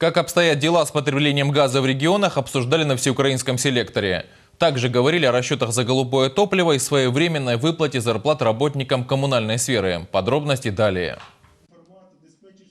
Как обстоят дела с потреблением газа в регионах, обсуждали на всеукраинском селекторе. Также говорили о расчетах за голубое топливо и своевременной выплате зарплат работникам коммунальной сферы. Подробности далее.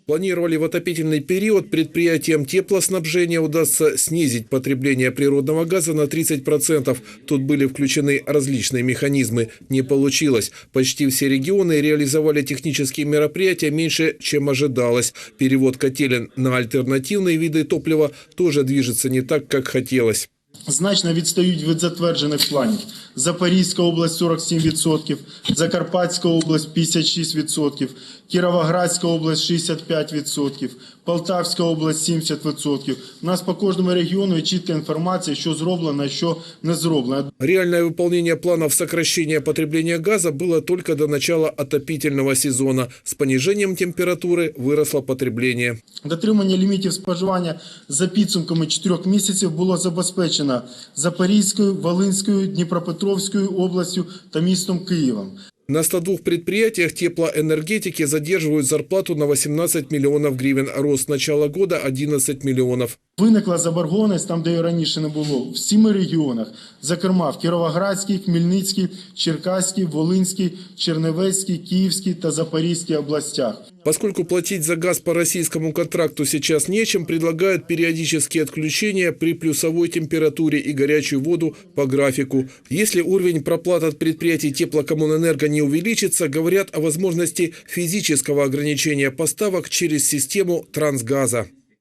Планировали в отопительный период предприятиям теплоснабжения удастся снизить потребление природного газа на 30%. Тут были включены различные механизмы. Не получилось. Почти все регионы реализовали технические мероприятия меньше, чем ожидалось. Перевод котелен на альтернативные виды топлива тоже движется не так, как хотелось. значно відстають від затверджених планів. Запорізька область 47%, Закарпатська область 56%, Кіровоградська область 65%, Полтавська область 70%. У нас по кожному регіону є чітка інформація, що зроблено, що не зроблено. Реальное выполнение планов сокращения потребления газа было только до начала отопительного сезона. С понижением температуры выросло потребление. Дотримання лімітів споживання за підсумками 4 місяців було забезпечено Запорізькою, Волинською, Дніпропетровською областю та містом Києвом. На 102 предприятиях теплоэнергетики задерживают зарплату на 18 миллионов гривен. Рост с начала года 11 миллионов. Виникла заборгованість там, де її раніше не було, в сіми регіонах, зокрема в Кіровоградській, Хмельницькій, Черкаській, Волинській, Чернівецькій, Київській та Запорізькій областях. Поскольку платить за газ по российскому контракту сейчас нечем, предлагают периодические отключения при плюсовой температуре и горячую воду по графику. Если уровень проплат от предприятий теплокоммунэнерго не увеличится, говорят о возможности физического ограничения поставок через систему трансгаза.